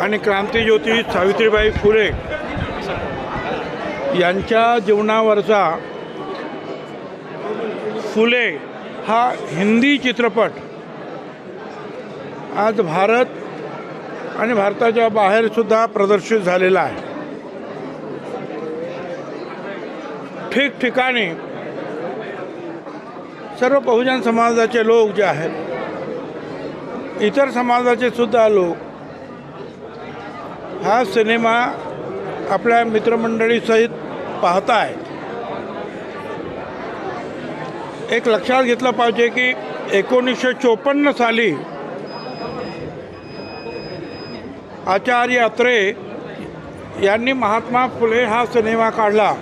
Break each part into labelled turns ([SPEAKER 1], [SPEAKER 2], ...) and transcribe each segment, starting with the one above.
[SPEAKER 1] आणि क्रांतीज्योती सावित्रीबाई फुले यांच्या जीवनावरचा फुले हा हिंदी चित्रपट आज भारत आणि भारताच्या बाहेरसुद्धा प्रदर्शित झालेला आहे. ठिकठिकाणी सर्व बहुजन समाजाचे लोक जे आहेत इतर समाजाचे सुद्धा लोक हा सिनेमा आपल्या मित्रमंडळीसहित पाहताय. एक लक्षात घेतलं पाहिजे की एकोणीसशे चोपन्न साली आचार्य अत्रे यांनी महात्मा फुले हा सिनेमा काढला.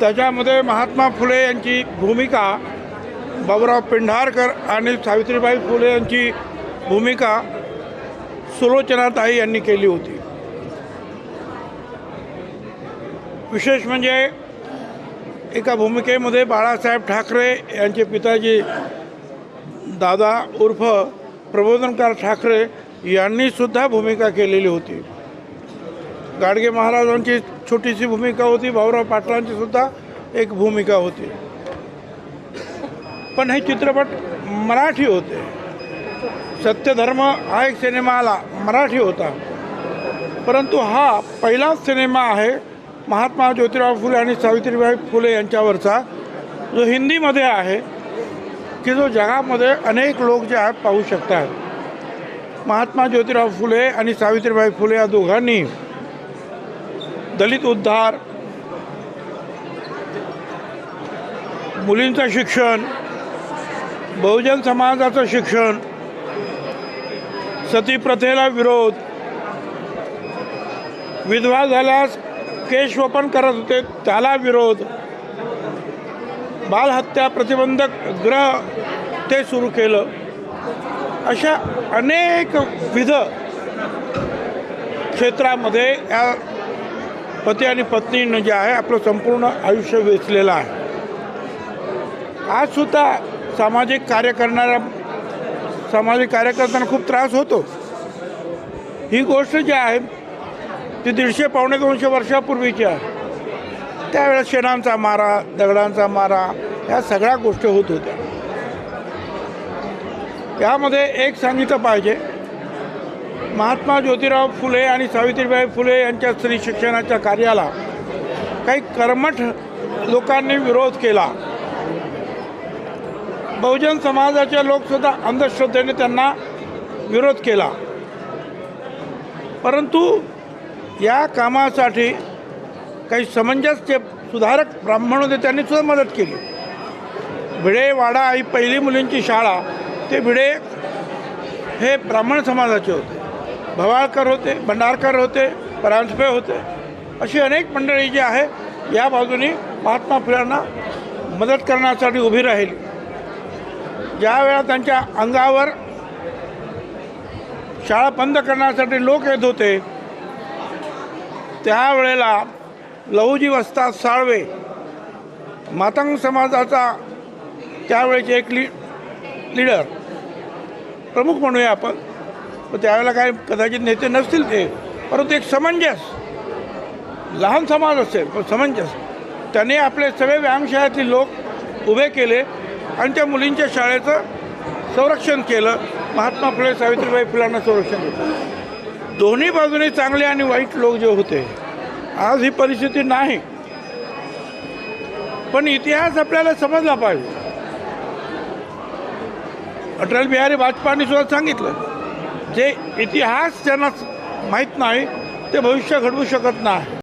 [SPEAKER 1] त्याच्यामध्ये महात्मा फुले यांची भूमिका बाबूराव पेंढारकर आणि सावित्रीबाई फुले यांची भूमिका सुलोचनाताई यांनी केली होती. विशेष म्हणजे एका भूमिकेमध्ये बाळासाहेब ठाकरे यांचे पिताजी दादा उर्फ प्रबोधनकार ठाकरे यांनीसुद्धा भूमिका केलेली होती. गाडगे महाराजांची छोटीशी भूमिका होती भाऊराव पाटलांची सुद्धा एक भूमिका होती. पण हे चित्रपट मराठी होते. सत्यधर्म हा एक सिनेमा आला मराठी होता. परंतु हा पहिलाच सिनेमा आहे महात्मा ज्योतिराव फुले आणि सावित्रीबाई फुले यांच्यावरचा. जो हिंदीमध्ये आहे की जो जगामध्ये अनेक लोक जे आहेत पाहू शकतात. महात्मा ज्योतिराव फुले आणि सावित्रीबाई फुले या दोघांनी दलित उद्धार मुलींचं शिक्षण बहुजन समाजाचं शिक्षण सती प्रथेला विरोध. विधवा झाल्यास केश वपन करत होते त्याला विरोध. बालहत्या प्रतिबंधक ग्रह ते सुरू केलं. अशा अनेक विध क्षेत्रामध्ये या पती आणि पत्नीनं जे आहे आपलं संपूर्ण आयुष्य वेचलेलं आहे. आजसुद्धा सामाजिक कार्य करणाऱ्या सामाजिक कार्यकर्त्यांना खूप त्रास होतो. ही गोष्ट जी आहे ती दीडशे पावणे दोनशे वर्षापूर्वीची आहे. त्यावेळेस शेणांचा मारा दगडांचा मारा ह्या सगळ्या गोष्टी होत होत्या. यामध्ये एक सांगितलं पाहिजे महात्मा ज्योतिराव फुले आणि सावित्रीबाई फुले यांच्या स्त्री शिक्षणाच्या कार्याला काही कर्मठ लोकांनी विरोध केला. बहुजन समाजाचे लोकसुद्धा अंधश्रद्धेने त्यांना विरोध केला. परंतु या कामासाठी काही समंजस्य सुधारक ब्राह्मण होते त्यांनी सुद्धा मदत केली. भिडे वाडा ही पहिली मुलींची शाळा ते भिडे हे ब्राह्मण समाजाचे होते. भवाळकर होते भंडारकर होते परांजपे होते अशी अनेक मंडळी जी आहे या बाजूने महात्मा फुल्यांना मदत करण्यासाठी उभी राहिली. ज्या वेळा त्यांच्या अंगावर शाळा बंद करण्यासाठी लोक येत होते त्यावेळेला लहुजी वस्ताद साळवे मातंग समाजाचा त्यावेळेचे एक ली लीडर प्रमुख म्हणूया आपण. त्यावेळेला काय कदाचित नेते नसतील ते परंतु एक समंजस लहान समाज असेल पण समंजस. त्याने आपले सगळे व्यायामशाळेतील लोक उभे केले. आणि त्या मुलींच्या शाळेचं संरक्षण केलं. महात्मा फुले सावित्रीबाई फुलांना संरक्षण केलं दोन्ही बाजूने चांगले आणि वाईट लोक जे होते आज ही परिस्थिती नाही. पण इतिहास आपल्याला समजला पाहिजे. अटल बिहारी वाजपेयींनी सुद्धा सांगितलं जे इतिहास ज्यांना माहीत नाही ते भविष्य घडवू शकत नाही.